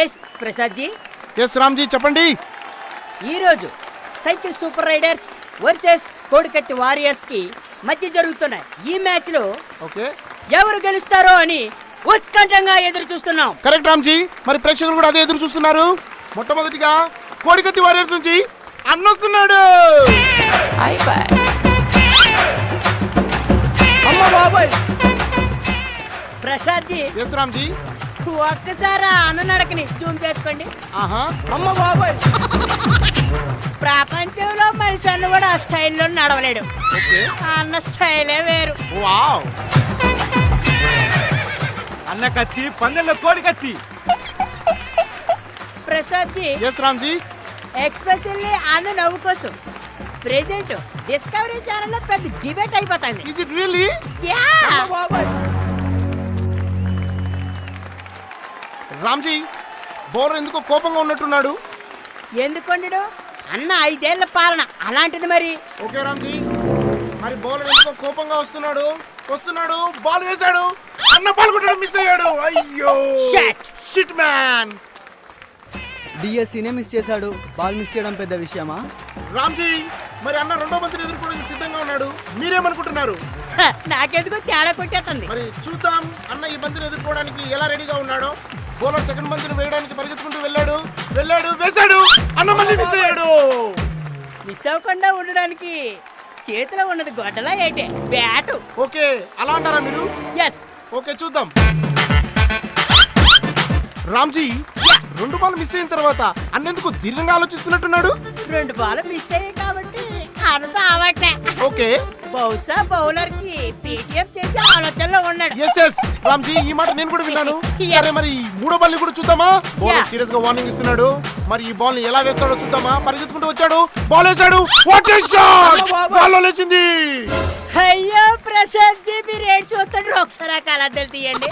Yes Prasad ji S Ramji చెప్పండి. ఈరోజు cycle super riders versus కోడికత్తి వారియర్స్కి మధ్య జరుగుతున్న ఈ మ్యాచ్లో ఓకే. ఎవరు గెలుస్తారో అని ఉత్కంఠంగా ఎదురు చూస్తున్నాం. కరెక్ట్ రామ్జీ మరి ప్రేక్షకులు కూడా అదే ఎదురు చూస్తున్నారు. మొట్టమొదటిగా కోడికత్తి వారియర్స్ నుంచి అన్నొస్తున్నాడు అమ్మ బాబాయ్. ప్రసాద్ జీ ఎస్ రామ్జీ ఒక్కసారి ఆ అన్న నడకని జూమ్ చేసుకోండి. ఆహా. అమ్మ బాబాయ్. ప్రపంచంలో మనిషి అన్న కూడా ఆ స్టైల్లో నడవలేడు. ఆ అన్న స్టైలే వేరు. వావ్. అన్న కత్తి పందెంలో కోడి కత్తి. ప్రసాద్ జీ ఎస్ రామ్జీ ఎక్స్పెషల్లీ అన్న నవ్వు కోసం ప్రెజెంట్ డిస్కవరీ ఛానల్లో పెద్ద డిబేట్ అయిపోతుంది. Is it really yeah Ramji bowler ఎందుకో కోపంగా ఉన్నట్టున్నాడు. ఎందుకొండడు అన్న ఐదేళ్ళ పాలన అలాంటిది మరి. ఓకే రామ్జీ మరి బౌలర్ ఎందుకో కోపంగా వస్తున్నాడు. వస్తున్నాడు బాల్ వేశాడు. అన్న బాల్ కొట్టడం మిస్ అయ్యాడు. అయ్యో Shit. షిట్ మ్యాన్ డిఎస్సీనే మిస్ చేశాడు. బాల్ మిస్ చేయడం పెద్ద విషయమా? రామ్జీ మరి అన్న రెండో బంతిని ఎదుర్కోవడానికి సిద్ధంగా ఉన్నాడు. మీరేమనుకుంటున్నారు? నాకెందుకో తేడా కొట్టేస్తుంది. మరి చూద్దాం అన్న ఈ బంతిని ఎదుర్కోవడానికి ఎలా రెడీగా ఉన్నాడో. బౌలర్ సెకండ్ బంతిని వేయడానికి పరిగెత్తుకుంటూ వెళ్ళాడు. వెళ్ళాడు వేశాడు. అన్న మళ్ళీ మిస్ అయ్యాడు. మిస్ అవ్వకుండా ఉండడానికి చేతిలో ఉన్నది గొడ్డలా ఏంటి? బ్యాటు ఓకే అలా అంటారా మీరు? ఎస్ ఓకే చూద్దాం. రామ్జీ రెండు బాల్ మిస్ అయిన తర్వాత అన్నెందుకు దీర్ఘంగా ఆలోచిస్తున్నట్టున్నాడు? రెండు బాల్ మిస్ అయ్యాయి కాబట్టి అర్థం అవట్లే ఓకే. బహుశా బౌలర్కి పేటిఎం చేసే ఆలోచనలో ఉన్నాడు. ఎస్ ఎస్ రామ్జీ ఈ మాట నేను కూడా విన్నాను. సరే మరి మూడో బాల్ని కూడా చూద్దామా? బౌలర్. సీరియస్గా వార్నింగ్ ఇస్తున్నాడు. మరి ఈ బాల్ని ఎలా వేస్తాడో చూద్దామా? పరిగెత్తుకుంటూ వచ్చాడు. బాల్ వేశాడు. వాట్ ఏ షాట్ బాల్ లేచింది. అయ్యో ప్రసాద్ జీ మీరు ఏడ్చి వస్తాడు. ఒకసారి ఆ కళాద్దలు తీయండి.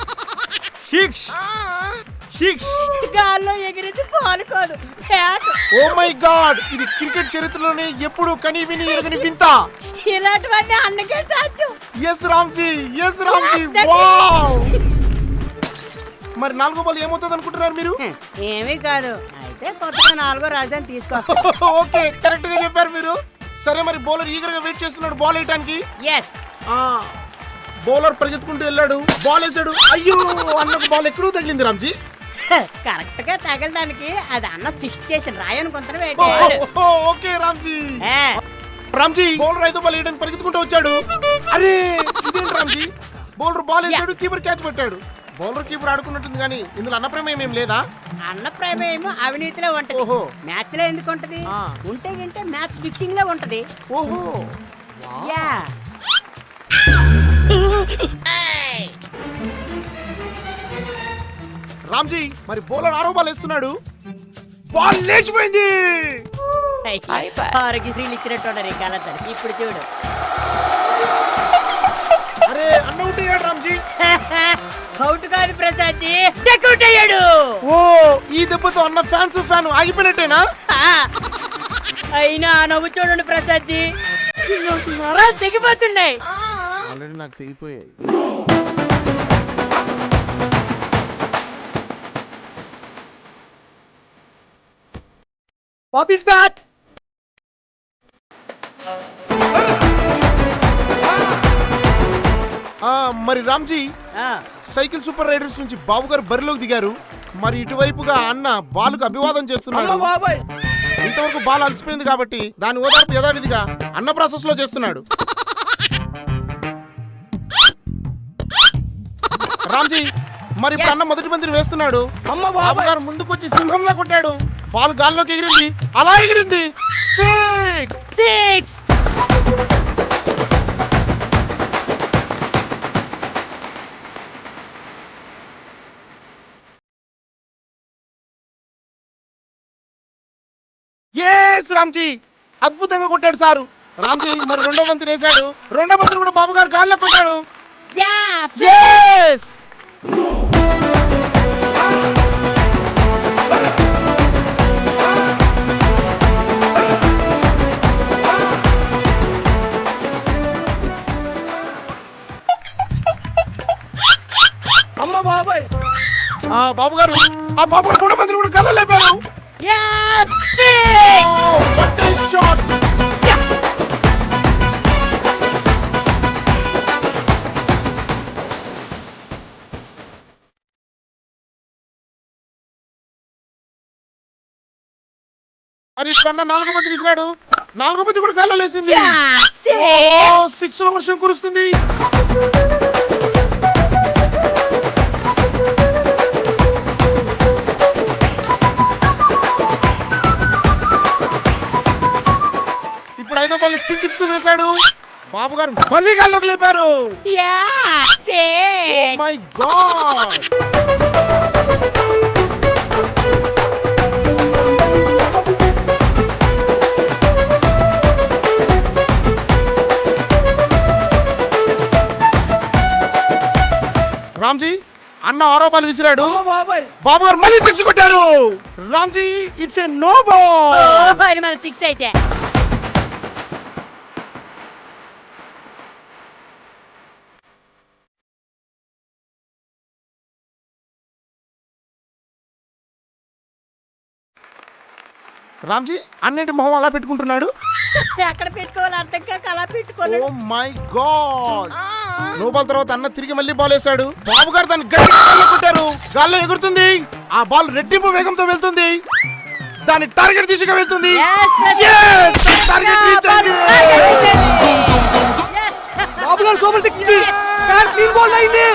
గాల్లో ఎగిరింది బాల్ కాదు. బ్యాట్ ఓ మై గాడ్ ఇది క్రికెట్ చరిత్రలోనే ఎప్పుడు కని విని ఎరగని వింత. ఇలాంటివన్నీ అన్నకే సాధ్యం. S Ramji S Ramji. Wow మరి నాలుగో బాల్ ఏమవుతుంది అనుకుంటున్నారు మీరు? ఏమీ కాదు. అయితే కొత్తగా నాలుగో రాజధాని తీసుకొస్తా ఓకే కరెక్ట్గా చెప్పారు మీరు. సరే మరి బౌలర్ ఈగర్గా వెయిట్ చేస్తున్నాడు బాల్ వేయటానికి? ఎస్ ఆ బౌలర్ పరిగెత్తుకుంటూ వెళ్ళాడు. బాల్ వేసాడు అయ్యో అన్నకు బాల్ ఎక్కడో తగిలింది రామ్జీ కరెక్ట్గా తగలడానికి అది అన్న ఫిక్స్ చేసిన రాయని కొంత ఓకే రామ్జీ. రామ్జీ బౌలర్ ఐదో బాల్ వేయడానికి పరిగెత్తుకుంటూ వచ్చాడు. అరే ఇదేంటి రామ్జీ? బౌలర్ బాల్ వేసాడు కీపర్ క్యాచ్ పెట్టాడు. బౌలర్ కీపర్ ఆడుకున్నట్టుంది కానీ ఇందులో అన్న ప్రమేయం ఏం లేదా? అన్న ప్రేమ ఏమో అవినీతిలో ఉంటది. ఓహో. మ్యాచ్లో ఎందుకు ఉంటది. ఉంటే గింటే మ్యాచ్ ఫిక్సింగ్లో ఉంటది. ఓహో. యా. రామ్జీ మరి బౌలర్ ఆరో బాల్ వేస్తున్నాడు. బాల్ లేచిపోయింది. ఆరోగ్యశ్రీలు ఇచ్చినట్టు ఉండరు ఈ కాలంతో ఇప్పుడు చూడు. అరే అన్న అయ్యాడు రామ్జీ. అవుట్ కాదు ప్రసాద్ డెకౌట్ అయ్యాడు. ఓ ఈ దెబ్బతో అన్న ఫ్యాన్స్ ఫ్యాన్ ఆగిపోయినట్టేనా? ఆ, అయినా నవ్వు చూడండి ప్రసాద్ జీ నరాలు తెగిపోతున్నాయి. ఆల్రెడీ నాకు తెగిపోయాయి. వాపిస్ బ్యాట్ ఆ, మరి రామ్జీ ఆ, సైకిల్ సూపర్ రైడర్స్ నుంచి బాబు గారు బరిలోకి దిగారు. మరి ఇటువైపుగా అన్న బాలుకు అభివాదం చేస్తున్నాడు. ఇంతవరకు బాల్ అలసిపోయింది కాబట్టి దాని ఓదార్పు యథావిధిగా అన్న ప్రాసెస్లో చేస్తున్నాడు. రామ్జీ మరి ఇప్పుడు అన్న మొదటి బంతిని వేస్తున్నాడు. బాబు గారు ముందుకు వచ్చి సింహంలా కొట్టాడు. బాల్ గాల్లోకి ఎగిరింది. అలా ఎగిరింది. సిక్స్ సిక్స్ ఎస్ రామ్జీ అద్భుతంగా కొట్టాడు సారు. రామ్జీ మరి రెండో బంతిని వేశాడు. రెండో బంతిని కూడా బాబు గారు గాల్లో కొట్టాడు. ఎస్ బాబు గారు ఆ బాబు గారు మూడు మందిని కూడా కళ్ళు లేపారు మరి కన్నా నాలుగో మంది తీసినాడు. నాలుగో మంది కూడా కళ్ళు లేసింది సిక్స్ వర్షం కురుస్తుంది. బాబు గారు మళ్ళీ గాల్లోకి లేపారు. My God. రామ్జీ అన్న ఆరో బాల్ విసిరాడు బాబు గారు మళ్ళీ సిక్స్ కొట్టారు. Ramji it's a no ball మన సిక్స్ అయితే. రామ్జీ అన్నింటి మొహం అలా పెట్టుకుంటున్నాడు ఎక్కడ పెట్టుకోవాలి అర్థం కాక అలా ఓ పెట్టుకోలేదు మై గాడ్ బాల్ తర్వాత అన్న తిరిగి మళ్ళీ బాల్ వేశాడు బాబు గారు దాన్ని గట్టిగా కొట్టారు గాల్లో ఎగురుతుంది ఆ బాల్ రెట్టింపు వేగంతో వెళ్తుంది దాని టార్గెట్ దిశగా వెళ్తుంది బాబు గారు సూపర్ సిక్స్ క్లీన్ బాల్ అయింది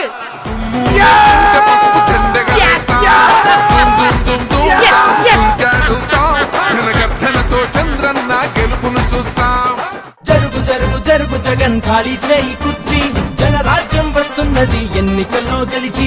జగన్ ఖాళీ చేయి కుర్చీ. జనరాజ్యం వస్తున్నది ఎన్నికల్లో గెలిచి